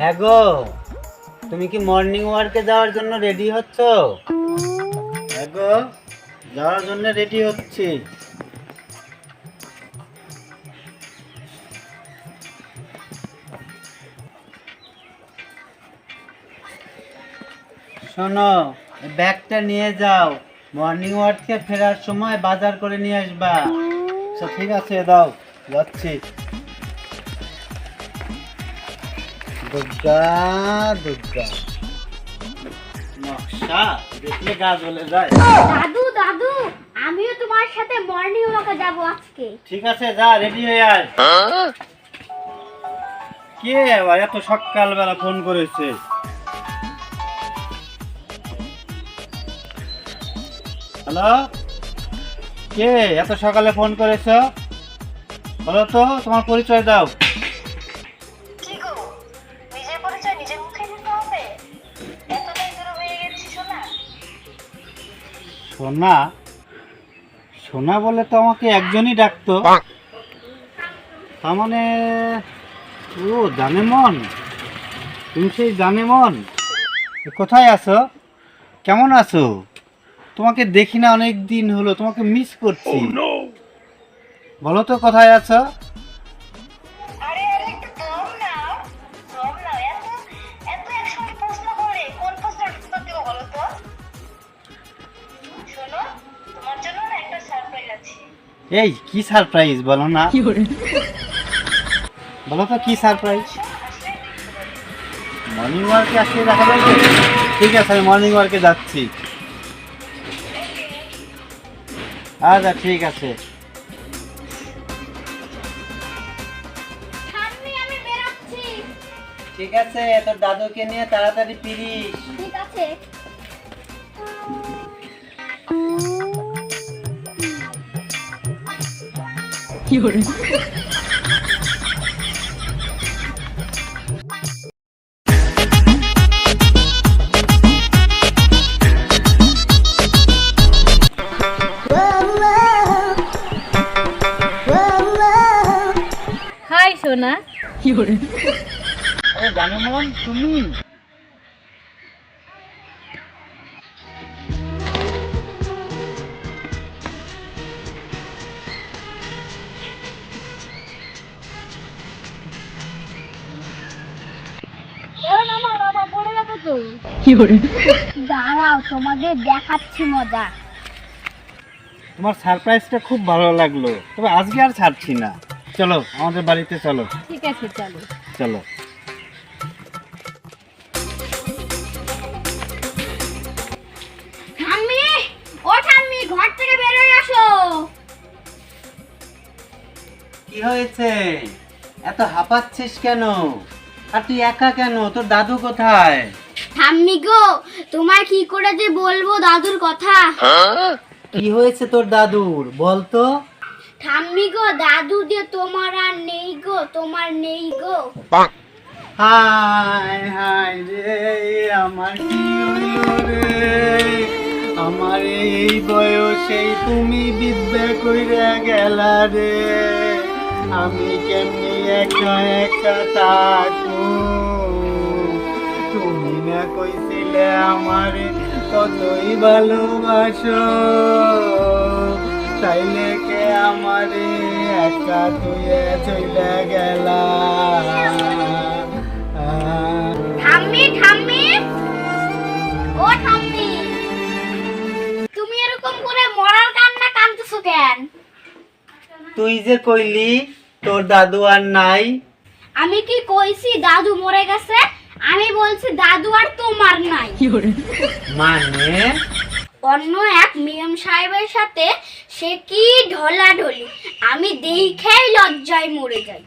হ্যাঁ গো, তুমি কি মর্নিং ওয়ার্কে যাওয়ার জন্য রেডি হচ্ছ? হ্যাঁ গো, যাওয়ার জন্য রেডি হচ্ছি। শোনো ব্যাগটা নিয়ে যাও। মর্নিং ওয়ার্কে ফেরার সময় বাজার করে নিয়ে আসবা। আচ্ছা ঠিক আছে দাও যাচ্ছি। দুর্গা দুর্গা। নকশা দেখলে গা জ্বলে যায়। দাদু দাদু আমিও তোমার সাথে মর্নিং ওয়াকে যাব আজকে। ঠিক আছে যা রেডি হয়ে আয়। কে আবার এত সকালবেলা ফোন করেছে? হ্যালো কে? এত সকালে ফোন করেছ? বলো তো তোমার পরিচয় দাও। কি গো? নিজের পরিচয় নিজের মুখে দিতে হবে? এতটাই দূর হয়ে গেছি শোনা সোনা? সোনা বলে তো আমাকে একজনই ডাকতো। তার মানে ও জানে মন? তুমি সেই জানে মন? কোথায় আছো? কেমন আছো? তোমাকে দেখি না অনেক দিন হলো তোমাকে মিস করছি। বলো তো কোথায় আছো? এই কি সারপ্রাইজ বলো না। বলো? তো কি সারপ্রাইজ মর্নিং ওয়ার্কে আসলে দেখা যাবে? ঠিক আছে আমি মর্নিং ওয়ার্কে যাচ্ছি। আচ্ছা ঠিক আছে। ঠিক আছে তোর দাদুকে নিয়ে তাড়াতাড়ি ফিরিস। ঠিক আছে। হাই সোনা আরে জানো মন তুমি। দাঁড়াও তোমাদের দেখাচ্ছি মজা। তোমার সারপ্রাইজটা খুব ভালো লাগল তবে আজকে আর ছাড়ছি না। চলো আমাদের বাড়িতে চলো। ঠিক আছে চলো। চলো। ঠাম্মি ও ঠাম্মি ঘর থেকে বের হয়ে আসো। কি হয়েছে? এত হাঁপাচ্ছিস কেন? আর তুই একা কেন? তোর দাদু কোথায়? ঠাম্মি গো তোমার কি করে যে বলব দাদুর কথা? কি হয়েছে তোর দাদুর? বলতো? ঠাম্মি গো দাদু যে তোমার আর নেই গো তোমার নেই গো। হায় হায় রে আমার কি রে? আমার এই বয়সেই তুমি বিদ্যা কইরা গেলা রে। আমি কেমনি একা একা থাকব? তুমি না কইছিলে আমারে কতই ভালোবাসো। তাইলে কে আমারে একা তুই চলে গেলা? ঠাম্মি ঠাম্মি। ও ঠাম্মি তুমি এরকম করে মরার কান্না কাঁদতেছো কেন? তুই যে কইলি তোর দাদু আর নাই। আমি কি কইছি দাদু মরে গেছে? আমি বলছি দাদু আর তোমার নাই। মানে? অন্য এক মিয়াম সাহেবের সাথে সে কি ঢলাঢলি? আমি দেখেই লজ্জায় মরে যাই।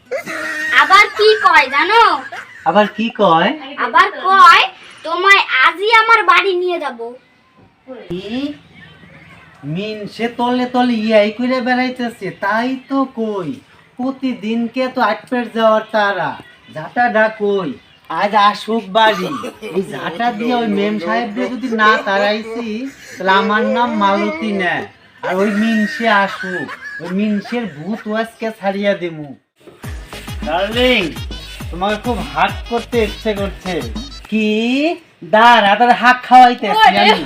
আবার কি কয় জানো? আবার কি কয়? আবার কয় তোমায় আজই আমার বাড়ি নিয়ে যাব। মিন সে তলে তলে ইয়াই করে বেড়াইতেছে তাই তো কই? প্রতিদিনকে তো আটপেট যাওয়ার তারা? ঝাঁটাটা কই? আজ আসুক বাড়ি। এই ঝাঁটা দিয়ে ওই মেম সাহেবদের যদি না তাড়াইছি তাহলে আমার নাম মালতী না আর ওই মিনসে আসু আসুক ওই মিনসের ভূত ওয়াজকে ছাড়িয়া দিমু। ডার্লিং তোমাকে খুব হাক করতে ইচ্ছে করছে। কি? দাঁড়া তার হাক খাওয়াইতে। আমি।